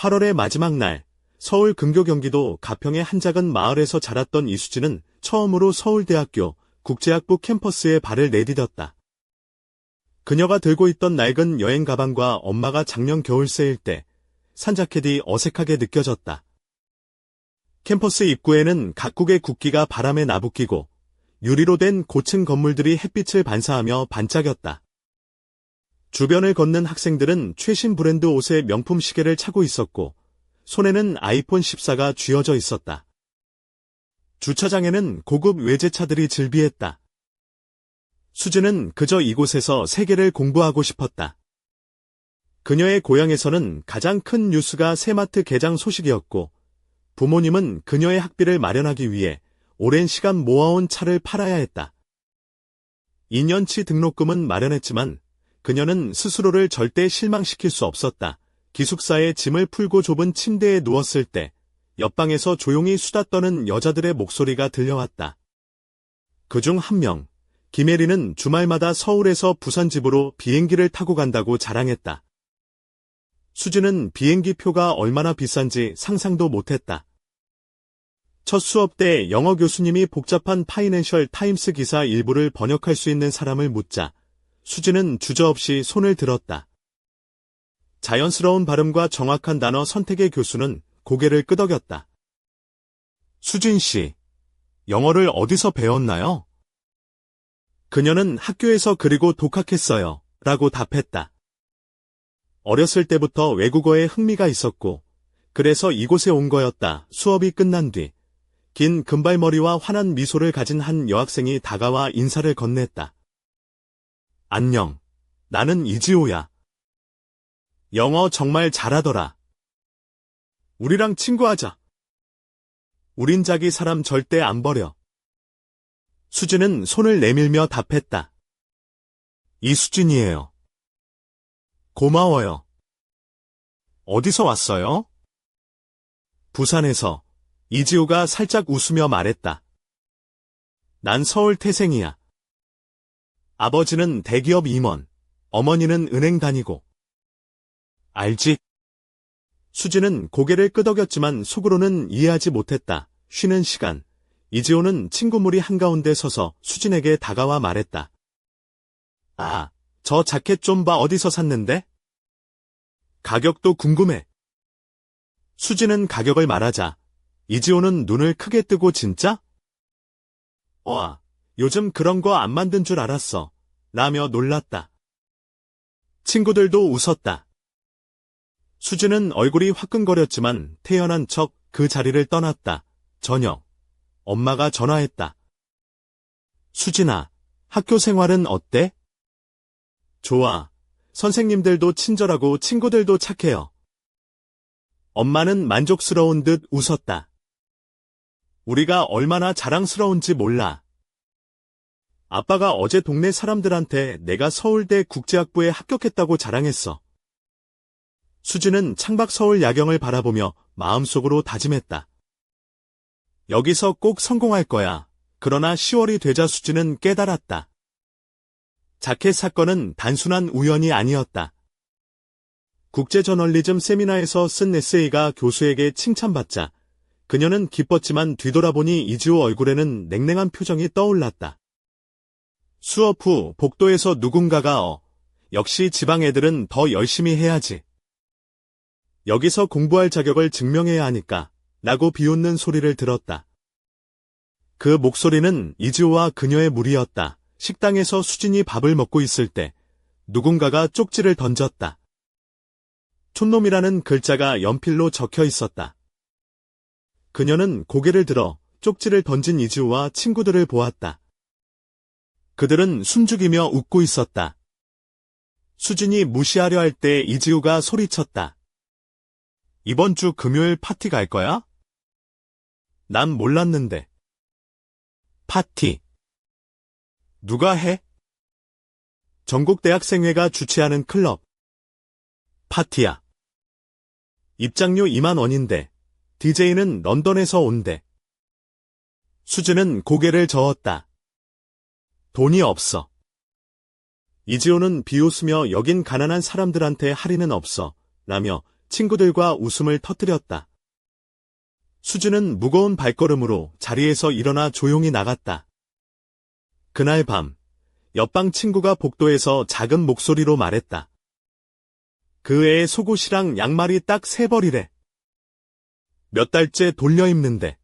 8월의 마지막 날, 서울 근교 경기도 가평의 한 작은 마을에서 자랐던 이수진은 처음으로 서울대학교 국제학부 캠퍼스에 발을 내디뎠다. 그녀가 들고 있던 낡은 여행 가방과 엄마가 작년 겨울 세일 때 산자켓이 어색하게 느껴졌다. 캠퍼스 입구에는 각국의 국기가 바람에 나부끼고 유리로 된 고층 건물들이 햇빛을 반사하며 반짝였다. 주변을 걷는 학생들은 최신 브랜드 옷에 명품 시계를 차고 있었고 손에는 아이폰 14가 쥐어져 있었다. 주차장에는 고급 외제차들이 즐비했다. 수지는 그저 이곳에서 세계를 공부하고 싶었다. 그녀의 고향에서는 가장 큰 뉴스가 새마트 개장 소식이었고 부모님은 그녀의 학비를 마련하기 위해 오랜 시간 모아온 차를 팔아야 했다. 2년치 등록금은 마련했지만 그녀는 스스로를 절대 실망시킬 수 없었다. 기숙사에 짐을 풀고 좁은 침대에 누웠을 때 옆방에서 조용히 수다 떠는 여자들의 목소리가 들려왔다. 그 중 한 명, 김혜리는 주말마다 서울에서 부산 집으로 비행기를 타고 간다고 자랑했다. 수지는 비행기 표가 얼마나 비싼지 상상도 못했다. 첫 수업 때 영어 교수님이 복잡한 파이낸셜 타임스 기사 일부를 번역할 수 있는 사람을 묻자 수지는 주저없이 손을 들었다. 자연스러운 발음과 정확한 단어 선택의 교수는 고개를 끄덕였다. 수진 씨, 영어를 어디서 배웠나요? 그녀는 학교에서 그리고 독학했어요. 라고 답했다. 어렸을 때부터 외국어에 흥미가 있었고, 그래서 이곳에 온 거였다. 수업이 끝난 뒤, 긴 금발머리와 환한 미소를 가진 한 여학생이 다가와 인사를 건넸다. 안녕. 나는 이지호야. 영어 정말 잘하더라. 우리랑 친구하자. 우린 자기 사람 절대 안 버려. 수진은 손을 내밀며 답했다. 이수진이에요. 고마워요. 어디서 왔어요? 부산에서 이지호가 살짝 웃으며 말했다. 난 서울 태생이야. 아버지는 대기업 임원, 어머니는 은행 다니고. 알지? 수지는 고개를 끄덕였지만 속으로는 이해하지 못했다. 쉬는 시간. 이지호는 친구물이 한가운데 서서 수진에게 다가와 말했다. 아, 저 자켓 좀 봐 어디서 샀는데? 가격도 궁금해. 수지는 가격을 말하자 이지호는 눈을 크게 뜨고 진짜? 와, 요즘 그런 거 안 만든 줄 알았어. 라며 놀랐다. 친구들도 웃었다. 수지는 얼굴이 화끈거렸지만 태연한 척 그 자리를 떠났다. 저녁. 엄마가 전화했다. 수진아, 학교 생활은 어때? 좋아. 선생님들도 친절하고 친구들도 착해요. 엄마는 만족스러운 듯 웃었다. 우리가 얼마나 자랑스러운지 몰라. 아빠가 어제 동네 사람들한테 내가 서울대 국제학부에 합격했다고 자랑했어. 수지는 창밖 서울 야경을 바라보며 마음속으로 다짐했다. 여기서 꼭 성공할 거야. 그러나 10월이 되자 수지는 깨달았다. 자켓 사건은 단순한 우연이 아니었다. 국제저널리즘 세미나에서 쓴 에세이가 교수에게 칭찬받자 그녀는 기뻤지만 뒤돌아보니 이지호 얼굴에는 냉랭한 표정이 떠올랐다. 수업 후 복도에서 누군가가 어, 역시 지방 애들은 더 열심히 해야지. 여기서 공부할 자격을 증명해야 하니까 라고 비웃는 소리를 들었다. 그 목소리는 이지호와 그녀의 무리였다. 식당에서 수진이 밥을 먹고 있을 때 누군가가 쪽지를 던졌다. 촌놈이라는 글자가 연필로 적혀 있었다. 그녀는 고개를 들어 쪽지를 던진 이지호와 친구들을 보았다. 그들은 숨죽이며 웃고 있었다. 수진이 무시하려 할 때 이지우가 소리쳤다. 이번 주 금요일 파티 갈 거야? 난 몰랐는데. 파티. 누가 해? 전국대학생회가 주최하는 클럽. 파티야. 입장료 2만 원인데, DJ는 런던에서 온대. 수지는 고개를 저었다. 돈이 없어. 이지호는 비웃으며 여긴 가난한 사람들한테 할인은 없어. 라며 친구들과 웃음을 터뜨렸다. 수지는 무거운 발걸음으로 자리에서 일어나 조용히 나갔다. 그날 밤, 옆방 친구가 복도에서 작은 목소리로 말했다. 그 애의 속옷이랑 양말이 딱 세 벌이래. 몇 달째 돌려 입는데.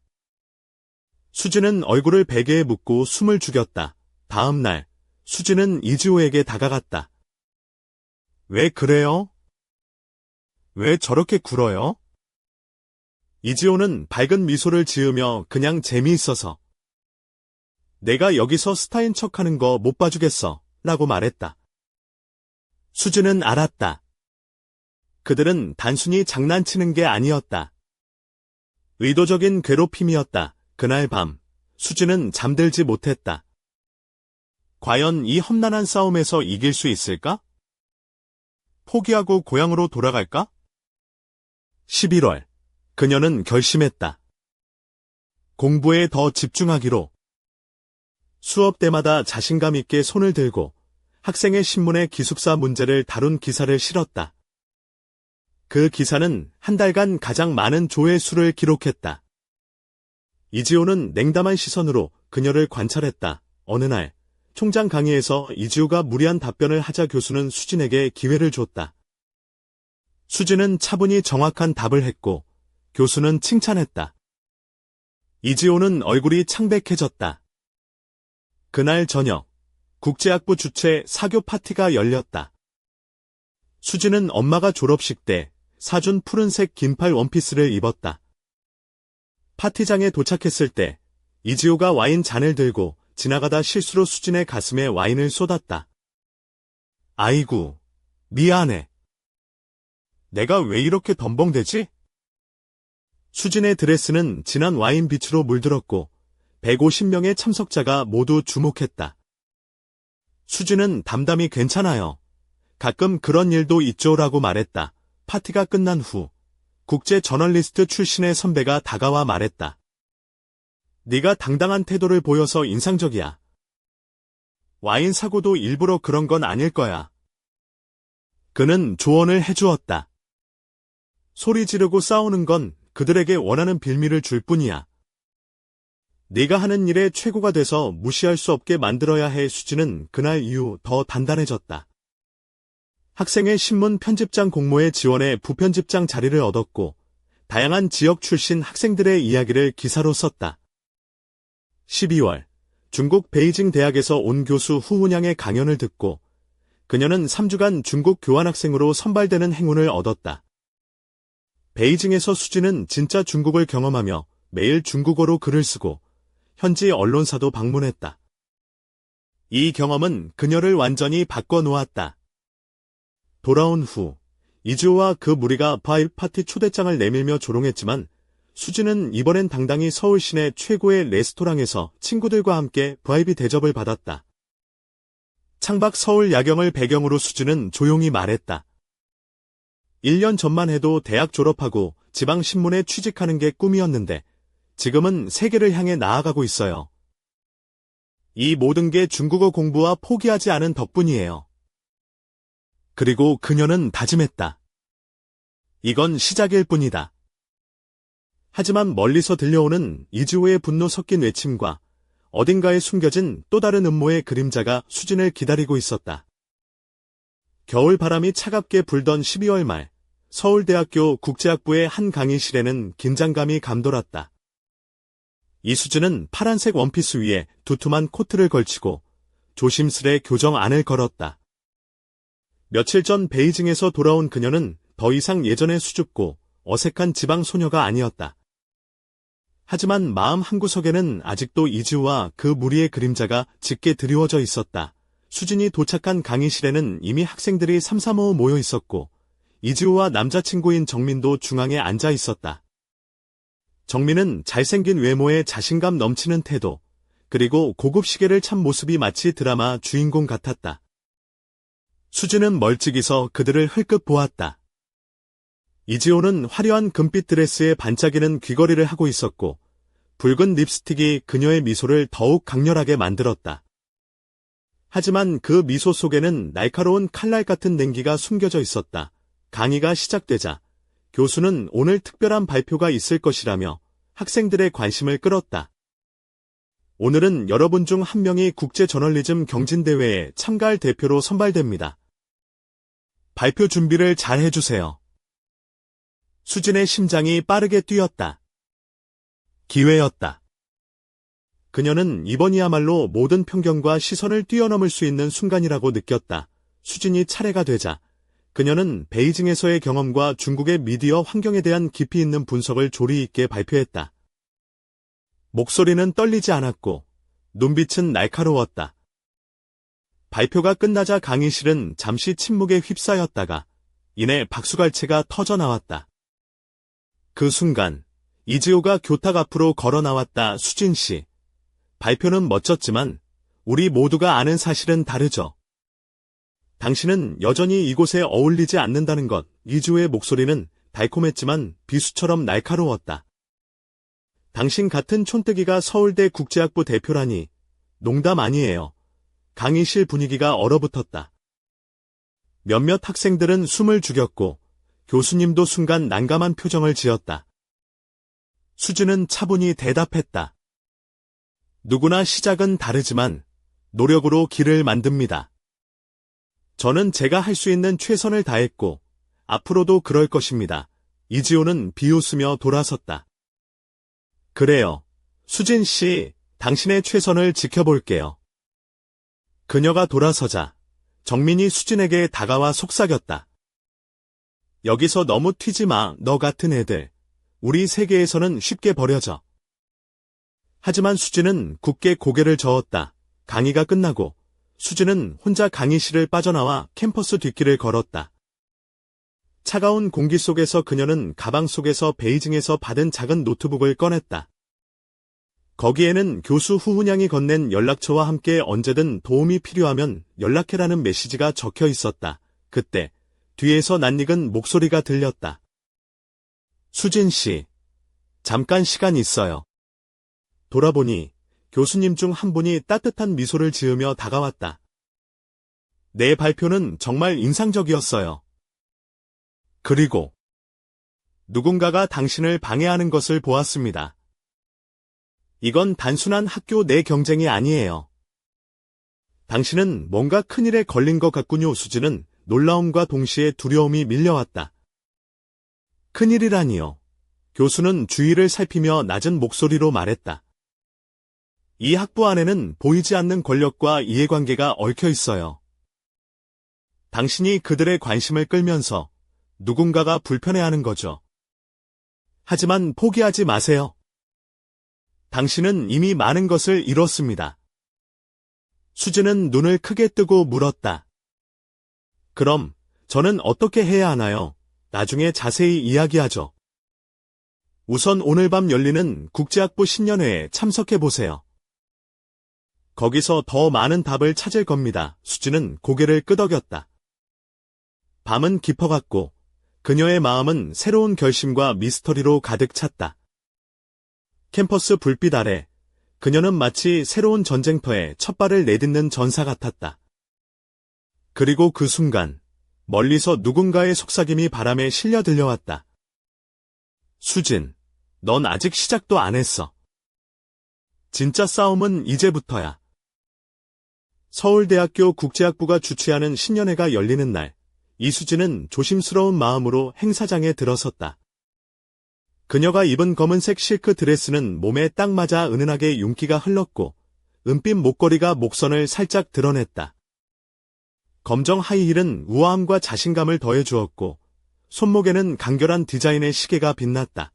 수지는 얼굴을 베개에 묻고 숨을 죽였다. 다음 날, 수지는 이지호에게 다가갔다. 왜 그래요? 왜 저렇게 굴어요? 이지호는 밝은 미소를 지으며 그냥 재미있어서. 내가 여기서 스타인 척하는 거 못 봐주겠어. 라고 말했다. 수지는 알았다. 그들은 단순히 장난치는 게 아니었다. 의도적인 괴롭힘이었다. 그날 밤, 수지는 잠들지 못했다. 과연 이 험난한 싸움에서 이길 수 있을까? 포기하고 고향으로 돌아갈까? 11월, 그녀는 결심했다. 공부에 더 집중하기로. 수업 때마다 자신감 있게 손을 들고 학생의 신문에 기숙사 문제를 다룬 기사를 실었다. 그 기사는 한 달간 가장 많은 조회수를 기록했다. 이지호는 냉담한 시선으로 그녀를 관찰했다. 어느 날, 총장 강의에서 이지호가 무리한 답변을 하자 교수는 수진에게 기회를 줬다. 수진은 차분히 정확한 답을 했고, 교수는 칭찬했다. 이지호는 얼굴이 창백해졌다. 그날 저녁, 국제학부 주최 사교 파티가 열렸다. 수지는 엄마가 졸업식 때 사준 푸른색 긴팔 원피스를 입었다. 파티장에 도착했을 때 이지호가 와인 잔을 들고 지나가다 실수로 수진의 가슴에 와인을 쏟았다. 아이고, 미안해. 내가 왜 이렇게 덤벙대지? 수진의 드레스는 진한 와인 빛으로 물들었고 150명의 참석자가 모두 주목했다. 수진은 담담히 괜찮아요. 가끔 그런 일도 있죠라고 말했다. 파티가 끝난 후 국제 저널리스트 출신의 선배가 다가와 말했다. 네가 당당한 태도를 보여서 인상적이야. 와인 사고도 일부러 그런 건 아닐 거야. 그는 조언을 해주었다. 소리 지르고 싸우는 건 그들에게 원하는 빌미를 줄 뿐이야. 네가 하는 일의 최고가 돼서 무시할 수 없게 만들어야 해 수지는 그날 이후 더 단단해졌다. 학생의 신문 편집장 공모에 지원해 부편집장 자리를 얻었고 다양한 지역 출신 학생들의 이야기를 기사로 썼다. 12월 중국 베이징 대학에서 온 교수 후문양의 강연을 듣고 그녀는 3주간 중국 교환학생으로 선발되는 행운을 얻었다. 베이징에서 수지는 진짜 중국을 경험하며 매일 중국어로 글을 쓰고 현지 언론사도 방문했다. 이 경험은 그녀를 완전히 바꿔놓았다. 돌아온 후 이주호와 그 무리가 바일 파티 초대장을 내밀며 조롱했지만 수지는 이번엔 당당히 서울 시내 최고의 레스토랑에서 친구들과 함께 VIP 대접을 받았다. 창밖 서울 야경을 배경으로 수지는 조용히 말했다. 1년 전만 해도 대학 졸업하고 지방신문에 취직하는 게 꿈이었는데 지금은 세계를 향해 나아가고 있어요. 이 모든 게 중국어 공부와 포기하지 않은 덕분이에요. 그리고 그녀는 다짐했다. 이건 시작일 뿐이다. 하지만 멀리서 들려오는 이주호의 분노 섞인 외침과 어딘가에 숨겨진 또 다른 음모의 그림자가 수진을 기다리고 있었다. 겨울 바람이 차갑게 불던 12월 말, 서울대학교 국제학부의 한 강의실에는 긴장감이 감돌았다. 이수진은 파란색 원피스 위에 두툼한 코트를 걸치고 조심스레 교정 안을 걸었다. 며칠 전 베이징에서 돌아온 그녀는 더 이상 예전의 수줍고 어색한 지방 소녀가 아니었다. 하지만 마음 한구석에는 아직도 이지우와 그 무리의 그림자가 짙게 드리워져 있었다. 수진이 도착한 강의실에는 이미 학생들이 삼삼오오 모여 있었고 이지우와 남자친구인 정민도 중앙에 앉아 있었다. 정민은 잘생긴 외모에 자신감 넘치는 태도, 그리고 고급 시계를 찬 모습이 마치 드라마 주인공 같았다. 수지는 멀찍이 서 그들을 흘끗 보았다. 이지호는 화려한 금빛 드레스에 반짝이는 귀걸이를 하고 있었고 붉은 립스틱이 그녀의 미소를 더욱 강렬하게 만들었다. 하지만 그 미소 속에는 날카로운 칼날 같은 냉기가 숨겨져 있었다. 강의가 시작되자 교수는 오늘 특별한 발표가 있을 것이라며 학생들의 관심을 끌었다. 오늘은 여러분 중 한 명이 국제 저널리즘 경진대회에 참가할 대표로 선발됩니다. 발표 준비를 잘 해주세요. 수진의 심장이 빠르게 뛰었다. 기회였다. 그녀는 이번이야말로 모든 편견과 시선을 뛰어넘을 수 있는 순간이라고 느꼈다. 수진이 차례가 되자 그녀는 베이징에서의 경험과 중국의 미디어 환경에 대한 깊이 있는 분석을 조리 있게 발표했다. 목소리는 떨리지 않았고 눈빛은 날카로웠다. 발표가 끝나자 강의실은 잠시 침묵에 휩싸였다가 이내 박수갈채가 터져 나왔다. 그 순간 이지호가 교탁 앞으로 걸어 나왔다 수진 씨. 발표는 멋졌지만 우리 모두가 아는 사실은 다르죠. 당신은 여전히 이곳에 어울리지 않는다는 것. 이지호의 목소리는 달콤했지만 비수처럼 날카로웠다. 당신 같은 촌뜨기가 서울대 국제학부 대표라니 농담 아니에요. 강의실 분위기가 얼어붙었다. 몇몇 학생들은 숨을 죽였고 교수님도 순간 난감한 표정을 지었다. 수진은 차분히 대답했다. 누구나 시작은 다르지만 노력으로 길을 만듭니다. 저는 제가 할 수 있는 최선을 다했고 앞으로도 그럴 것입니다. 이지호는 비웃으며 돌아섰다. 그래요. 수진 씨, 당신의 최선을 지켜볼게요. 그녀가 돌아서자 정민이 수진에게 다가와 속삭였다. 여기서 너무 튀지 마, 너 같은 애들. 우리 세계에서는 쉽게 버려져. 하지만 수진은 굳게 고개를 저었다. 강의가 끝나고 수진은 혼자 강의실을 빠져나와 캠퍼스 뒷길을 걸었다. 차가운 공기 속에서 그녀는 가방 속에서 베이징에서 받은 작은 노트북을 꺼냈다. 거기에는 교수 후훈양이 건넨 연락처와 함께 언제든 도움이 필요하면 연락해라는 메시지가 적혀 있었다. 그때 뒤에서 낯익은 목소리가 들렸다. 수진 씨, 잠깐 시간 있어요. 돌아보니 교수님 중 한 분이 따뜻한 미소를 지으며 다가왔다. 내 발표는 정말 인상적이었어요. 그리고 누군가가 당신을 방해하는 것을 보았습니다. 이건 단순한 학교 내 경쟁이 아니에요. 당신은 뭔가 큰일에 걸린 것 같군요. 수지는 놀라움과 동시에 두려움이 밀려왔다. 큰일이라니요. 교수는 주위를 살피며 낮은 목소리로 말했다. 이 학부 안에는 보이지 않는 권력과 이해관계가 얽혀 있어요. 당신이 그들의 관심을 끌면서 누군가가 불편해하는 거죠. 하지만 포기하지 마세요. 당신은 이미 많은 것을 이뤘습니다. 수지는 눈을 크게 뜨고 물었다. 그럼 저는 어떻게 해야 하나요? 나중에 자세히 이야기하죠. 우선 오늘 밤 열리는 국제학부 신년회에 참석해 보세요. 거기서 더 많은 답을 찾을 겁니다. 수지는 고개를 끄덕였다. 밤은 깊어갔고 그녀의 마음은 새로운 결심과 미스터리로 가득 찼다. 캠퍼스 불빛 아래 그녀는 마치 새로운 전쟁터에 첫 발을 내딛는 전사 같았다. 그리고 그 순간 멀리서 누군가의 속삭임이 바람에 실려 들려왔다. 수진, 넌 아직 시작도 안 했어. 진짜 싸움은 이제부터야. 서울대학교 국제학부가 주최하는 신년회가 열리는 날, 이수진은 조심스러운 마음으로 행사장에 들어섰다. 그녀가 입은 검은색 실크 드레스는 몸에 딱 맞아 은은하게 윤기가 흘렀고, 은빛 목걸이가 목선을 살짝 드러냈다. 검정 하이힐은 우아함과 자신감을 더해 주었고, 손목에는 간결한 디자인의 시계가 빛났다.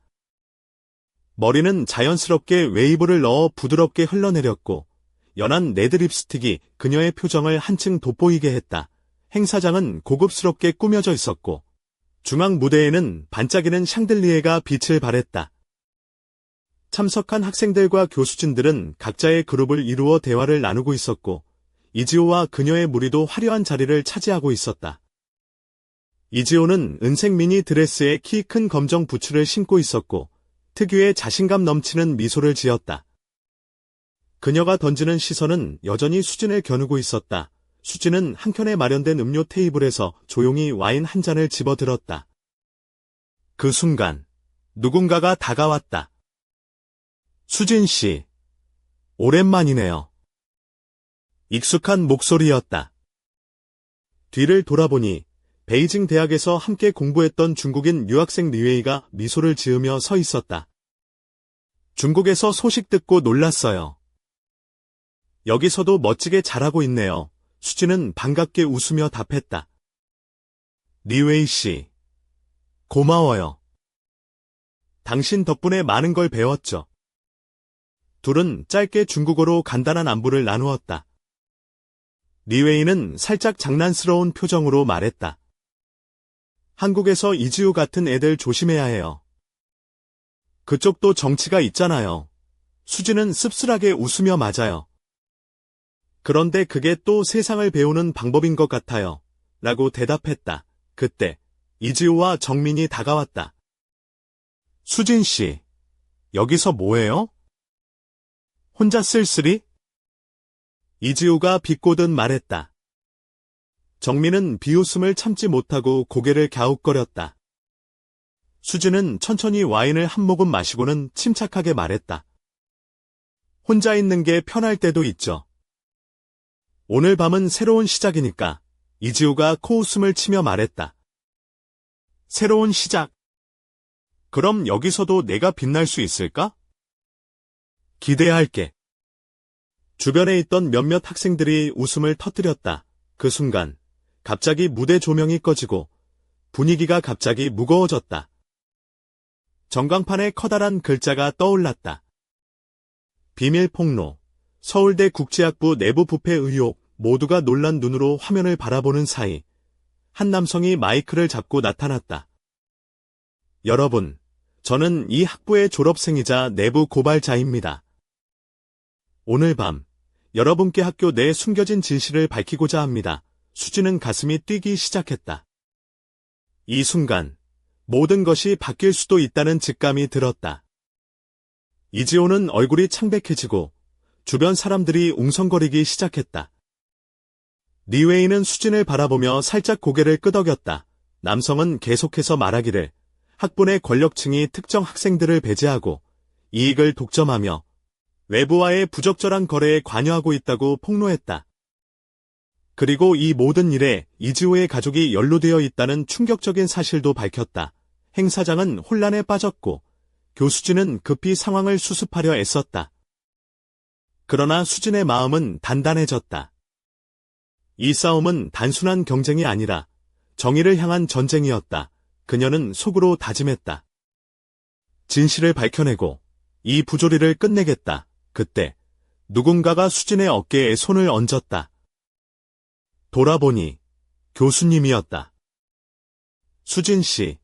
머리는 자연스럽게 웨이브를 넣어 부드럽게 흘러내렸고, 연한 레드 립스틱이 그녀의 표정을 한층 돋보이게 했다. 행사장은 고급스럽게 꾸며져 있었고 중앙 무대에는 반짝이는 샹들리에가 빛을 발했다. 참석한 학생들과 교수진들은 각자의 그룹을 이루어 대화를 나누고 있었고 이지호와 그녀의 무리도 화려한 자리를 차지하고 있었다. 이지호는 은색 미니 드레스에 키 큰 검정 부츠를 신고 있었고 특유의 자신감 넘치는 미소를 지었다. 그녀가 던지는 시선은 여전히 수진을 겨누고 있었다. 수진은 한켠에 마련된 음료 테이블에서 조용히 와인 한 잔을 집어들었다. 그 순간 누군가가 다가왔다. 수진 씨, 오랜만이네요. 익숙한 목소리였다. 뒤를 돌아보니 베이징 대학에서 함께 공부했던 중국인 유학생 리웨이가 미소를 지으며 서 있었다. 중국에서 소식 듣고 놀랐어요. 여기서도 멋지게 잘하고 있네요. 수지는 반갑게 웃으며 답했다. 리웨이 씨, 고마워요. 당신 덕분에 많은 걸 배웠죠. 둘은 짧게 중국어로 간단한 안부를 나누었다. 리웨이는 살짝 장난스러운 표정으로 말했다. 한국에서 이지우 같은 애들 조심해야 해요. 그쪽도 정치가 있잖아요. 수지는 씁쓸하게 웃으며 맞아요. 그런데 그게 또 세상을 배우는 방법인 것 같아요. 라고 대답했다. 그때 이지우와 정민이 다가왔다. 수진 씨, 여기서 뭐해요? 혼자 쓸쓸히? 이지우가 비꼬듯 말했다. 정민은 비웃음을 참지 못하고 고개를 갸웃거렸다. 수지는 천천히 와인을 한 모금 마시고는 침착하게 말했다. 혼자 있는 게 편할 때도 있죠. 오늘 밤은 새로운 시작이니까 이지우가 코웃음을 치며 말했다. 새로운 시작. 그럼 여기서도 내가 빛날 수 있을까? 기대할게. 주변에 있던 몇몇 학생들이 웃음을 터뜨렸다. 그 순간 갑자기 무대 조명이 꺼지고 분위기가 갑자기 무거워졌다. 전광판에 커다란 글자가 떠올랐다. 비밀 폭로, 서울대 국제학부 내부 부패 의혹 모두가 놀란 눈으로 화면을 바라보는 사이 한 남성이 마이크를 잡고 나타났다. 여러분, 저는 이 학부의 졸업생이자 내부 고발자입니다. 오늘 밤 여러분께 학교 내 숨겨진 진실을 밝히고자 합니다. 수지는 가슴이 뛰기 시작했다. 이 순간 모든 것이 바뀔 수도 있다는 직감이 들었다. 이지호는 얼굴이 창백해지고 주변 사람들이 웅성거리기 시작했다. 리웨이는 수진을 바라보며 살짝 고개를 끄덕였다. 남성은 계속해서 말하기를 학부의 권력층이 특정 학생들을 배제하고 이익을 독점하며 외부와의 부적절한 거래에 관여하고 있다고 폭로했다. 그리고 이 모든 일에 이지호의 가족이 연루되어 있다는 충격적인 사실도 밝혔다. 행사장은 혼란에 빠졌고 교수진은 급히 상황을 수습하려 애썼다. 그러나 수진의 마음은 단단해졌다. 이 싸움은 단순한 경쟁이 아니라 정의를 향한 전쟁이었다. 그녀는 속으로 다짐했다. 진실을 밝혀내고 이 부조리를 끝내겠다. 그때 누군가가 수진의 어깨에 손을 얹었다. 돌아보니 교수님이었다. 수진 씨,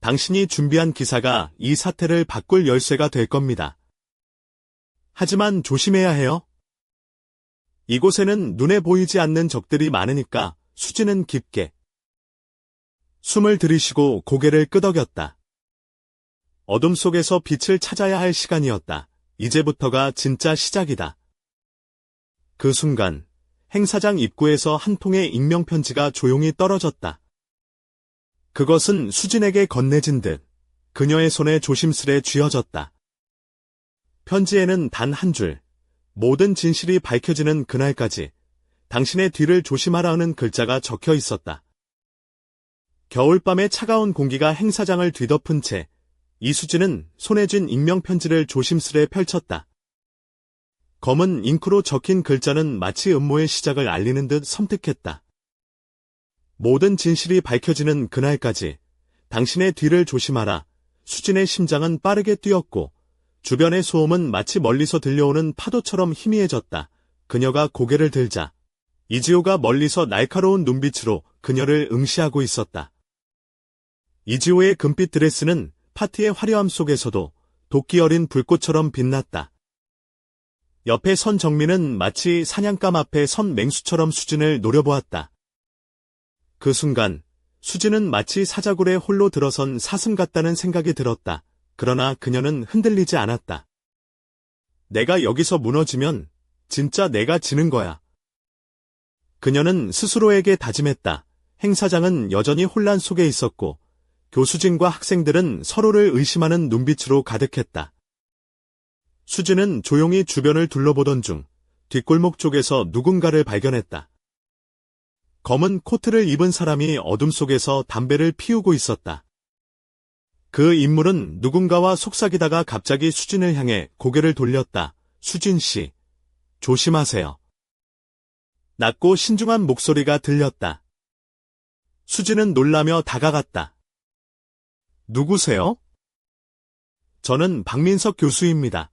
당신이 준비한 기사가 이 사태를 바꿀 열쇠가 될 겁니다. 하지만 조심해야 해요. 이곳에는 눈에 보이지 않는 적들이 많으니까 수지는 깊게 숨을 들이쉬고 고개를 끄덕였다. 어둠 속에서 빛을 찾아야 할 시간이었다. 이제부터가 진짜 시작이다. 그 순간 행사장 입구에서 한 통의 익명편지가 조용히 떨어졌다. 그것은 수진에게 건네진 듯 그녀의 손에 조심스레 쥐어졌다. 편지에는 단 한 줄, 모든 진실이 밝혀지는 그날까지 당신의 뒤를 조심하라는 글자가 적혀 있었다. 겨울밤의 차가운 공기가 행사장을 뒤덮은 채 이수진은 손에 쥔 익명편지를 조심스레 펼쳤다. 검은 잉크로 적힌 글자는 마치 음모의 시작을 알리는 듯 섬뜩했다. 모든 진실이 밝혀지는 그날까지 당신의 뒤를 조심하라. 수진의 심장은 빠르게 뛰었고 주변의 소음은 마치 멀리서 들려오는 파도처럼 희미해졌다. 그녀가 고개를 들자 이지호가 멀리서 날카로운 눈빛으로 그녀를 응시하고 있었다. 이지호의 금빛 드레스는 파티의 화려함 속에서도 도끼 어린 불꽃처럼 빛났다. 옆에 선 정민은 마치 사냥감 앞에 선 맹수처럼 수진을 노려보았다. 그 순간 수진은 마치 사자굴에 홀로 들어선 사슴 같다는 생각이 들었다. 그러나 그녀는 흔들리지 않았다. 내가 여기서 무너지면 진짜 내가 지는 거야. 그녀는 스스로에게 다짐했다. 행사장은 여전히 혼란 속에 있었고 교수진과 학생들은 서로를 의심하는 눈빛으로 가득했다. 수진은 조용히 주변을 둘러보던 중 뒷골목 쪽에서 누군가를 발견했다. 검은 코트를 입은 사람이 어둠 속에서 담배를 피우고 있었다. 그 인물은 누군가와 속삭이다가 갑자기 수진을 향해 고개를 돌렸다. 수진 씨, 조심하세요. 낮고 신중한 목소리가 들렸다. 수진은 놀라며 다가갔다. 누구세요? 저는 박민석 교수입니다.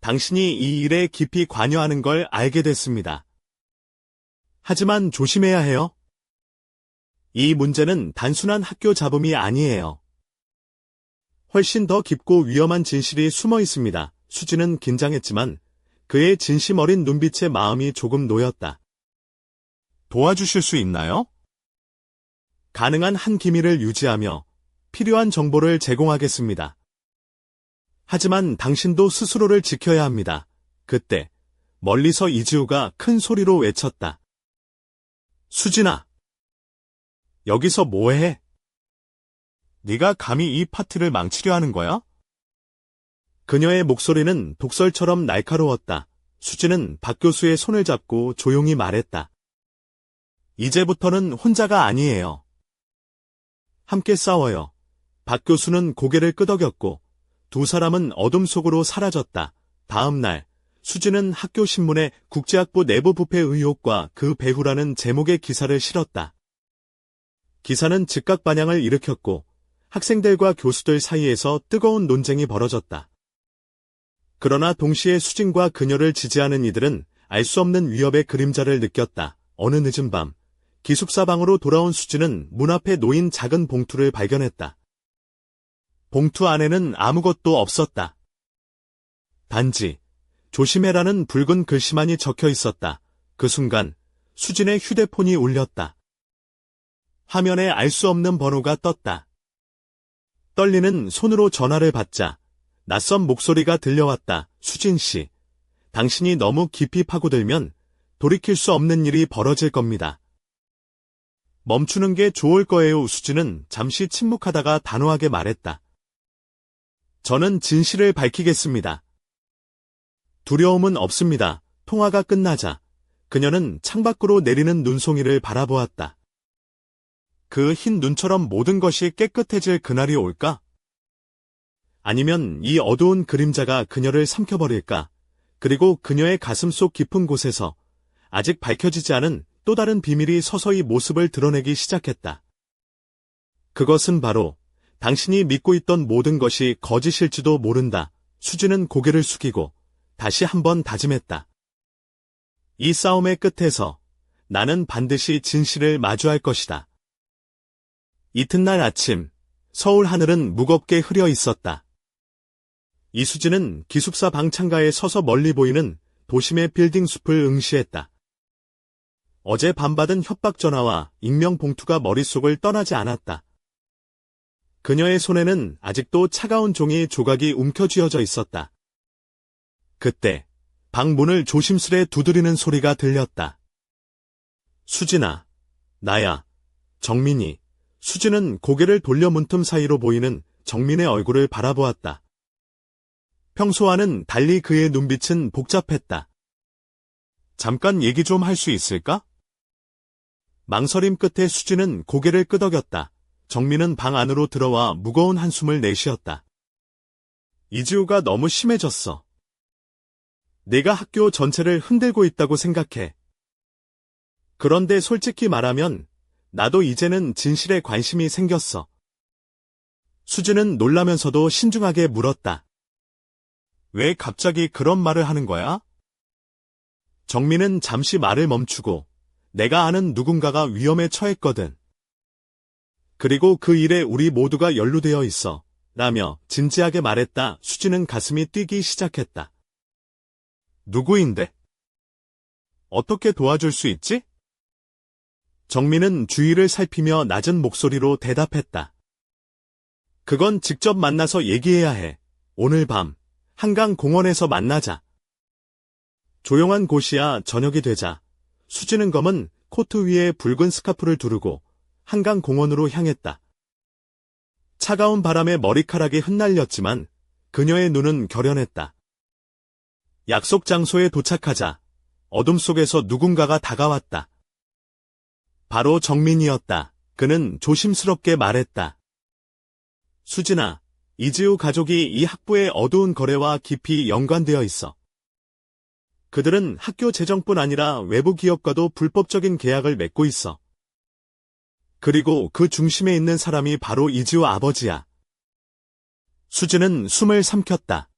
당신이 이 일에 깊이 관여하는 걸 알게 됐습니다. 하지만 조심해야 해요. 이 문제는 단순한 학교 잡음이 아니에요. 훨씬 더 깊고 위험한 진실이 숨어 있습니다. 수지는 긴장했지만 그의 진심 어린 눈빛에 마음이 조금 놓였다. 도와주실 수 있나요? 가능한 한 기밀을 유지하며 필요한 정보를 제공하겠습니다. 하지만 당신도 스스로를 지켜야 합니다. 그때 멀리서 이지우가 큰 소리로 외쳤다. 수진아! 여기서 뭐해? 네가 감히 이 파티를 망치려 하는 거야? 그녀의 목소리는 독설처럼 날카로웠다. 수진은 박 교수의 손을 잡고 조용히 말했다. 이제부터는 혼자가 아니에요. 함께 싸워요. 박 교수는 고개를 끄덕였고 두 사람은 어둠 속으로 사라졌다. 다음 날 수진은 학교 신문에 국제학부 내부 부패 의혹과 그 배후라는 제목의 기사를 실었다. 기사는 즉각 반향을 일으켰고 학생들과 교수들 사이에서 뜨거운 논쟁이 벌어졌다. 그러나 동시에 수진과 그녀를 지지하는 이들은 알 수 없는 위협의 그림자를 느꼈다. 어느 늦은 밤, 기숙사 방으로 돌아온 수진은 문 앞에 놓인 작은 봉투를 발견했다. 봉투 안에는 아무것도 없었다. 단지 조심해라는 붉은 글씨만이 적혀 있었다. 그 순간 수진의 휴대폰이 울렸다. 화면에 알 수 없는 번호가 떴다. 떨리는 손으로 전화를 받자 낯선 목소리가 들려왔다. 수진 씨, 당신이 너무 깊이 파고들면 돌이킬 수 없는 일이 벌어질 겁니다. 멈추는 게 좋을 거예요. 수진은 잠시 침묵하다가 단호하게 말했다. 저는 진실을 밝히겠습니다. 두려움은 없습니다. 통화가 끝나자 그녀는 창밖으로 내리는 눈송이를 바라보았다. 그 흰 눈처럼 모든 것이 깨끗해질 그날이 올까? 아니면 이 어두운 그림자가 그녀를 삼켜버릴까? 그리고 그녀의 가슴 속 깊은 곳에서 아직 밝혀지지 않은 또 다른 비밀이 서서히 모습을 드러내기 시작했다. 그것은 바로 당신이 믿고 있던 모든 것이 거짓일지도 모른다. 수지는 고개를 숙이고 다시 한번 다짐했다. 이 싸움의 끝에서 나는 반드시 진실을 마주할 것이다. 이튿날 아침, 서울 하늘은 무겁게 흐려 있었다. 이수진은 기숙사 방창가에 서서 멀리 보이는 도심의 빌딩 숲을 응시했다. 어제 밤 받은 협박 전화와 익명 봉투가 머릿속을 떠나지 않았다. 그녀의 손에는 아직도 차가운 종이 조각이 움켜쥐어져 있었다. 그때 방 문을 조심스레 두드리는 소리가 들렸다. 수진아, 나야, 정민이. 수진은 고개를 돌려 문틈 사이로 보이는 정민의 얼굴을 바라보았다. 평소와는 달리 그의 눈빛은 복잡했다. 잠깐 얘기 좀 할 수 있을까? 망설임 끝에 수진은 고개를 끄덕였다. 정민은 방 안으로 들어와 무거운 한숨을 내쉬었다. 이지우가 너무 심해졌어. 내가 학교 전체를 흔들고 있다고 생각해. 그런데 솔직히 말하면 나도 이제는 진실에 관심이 생겼어. 수진은 놀라면서도 신중하게 물었다. 왜 갑자기 그런 말을 하는 거야? 정민은 잠시 말을 멈추고 내가 아는 누군가가 위험에 처했거든. 그리고 그 일에 우리 모두가 연루되어 있어. 라며 진지하게 말했다. 수지는 가슴이 뛰기 시작했다. 누구인데? 어떻게 도와줄 수 있지? 정민은 주위를 살피며 낮은 목소리로 대답했다. 그건 직접 만나서 얘기해야 해. 오늘 밤 한강 공원에서 만나자. 조용한 곳이야 저녁이 되자 수지는 검은 코트 위에 붉은 스카프를 두르고 한강 공원으로 향했다. 차가운 바람에 머리카락이 흩날렸지만 그녀의 눈은 결연했다. 약속 장소에 도착하자 어둠 속에서 누군가가 다가왔다. 바로 정민이었다. 그는 조심스럽게 말했다. 수진아, 이지우 가족이 이 학부의 어두운 거래와 깊이 연관되어 있어. 그들은 학교 재정뿐 아니라 외부 기업과도 불법적인 계약을 맺고 있어. 그리고 그 중심에 있는 사람이 바로 이지우 아버지야. 수진은 숨을 삼켰다.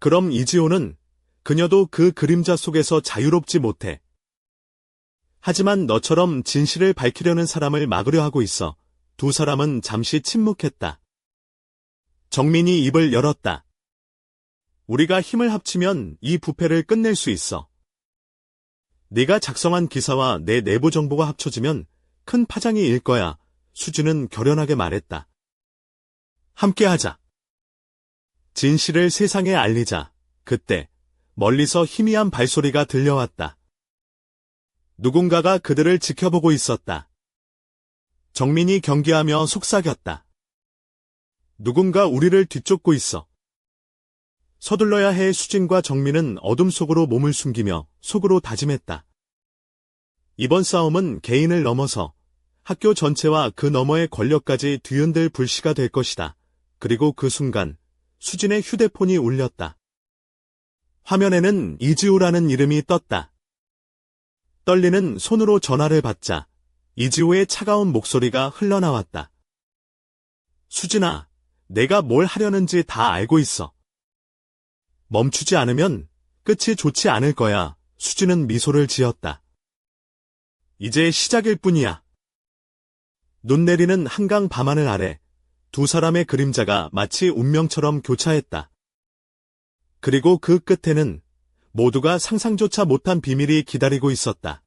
그럼 이지호는 그녀도 그 그림자 속에서 자유롭지 못해. 하지만 너처럼 진실을 밝히려는 사람을 막으려 하고 있어. 두 사람은 잠시 침묵했다. 정민이 입을 열었다. 우리가 힘을 합치면 이 부패를 끝낼 수 있어. 네가 작성한 기사와 내 내부 정보가 합쳐지면 큰 파장이 일 거야. 수진은 결연하게 말했다. 함께하자. 진실을 세상에 알리자. 그때 멀리서 희미한 발소리가 들려왔다. 누군가가 그들을 지켜보고 있었다. 정민이 경계하며 속삭였다. 누군가 우리를 뒤쫓고 있어. 서둘러야 해 수진과 정민은 어둠 속으로 몸을 숨기며 속으로 다짐했다. 이번 싸움은 개인을 넘어서 학교 전체와 그 너머의 권력까지 뒤흔들 불씨가 될 것이다. 그리고 그 순간 수진의 휴대폰이 울렸다. 화면에는 이지우라는 이름이 떴다. 떨리는 손으로 전화를 받자 이지우의 차가운 목소리가 흘러나왔다. 수진아, 내가 뭘 하려는지 다 알고 있어. 멈추지 않으면 끝이 좋지 않을 거야. 수진은 미소를 지었다. 이제 시작일 뿐이야. 눈 내리는 한강 밤하늘 아래 두 사람의 그림자가 마치 운명처럼 교차했다. 그리고 그 끝에는 모두가 상상조차 못한 비밀이 기다리고 있었다.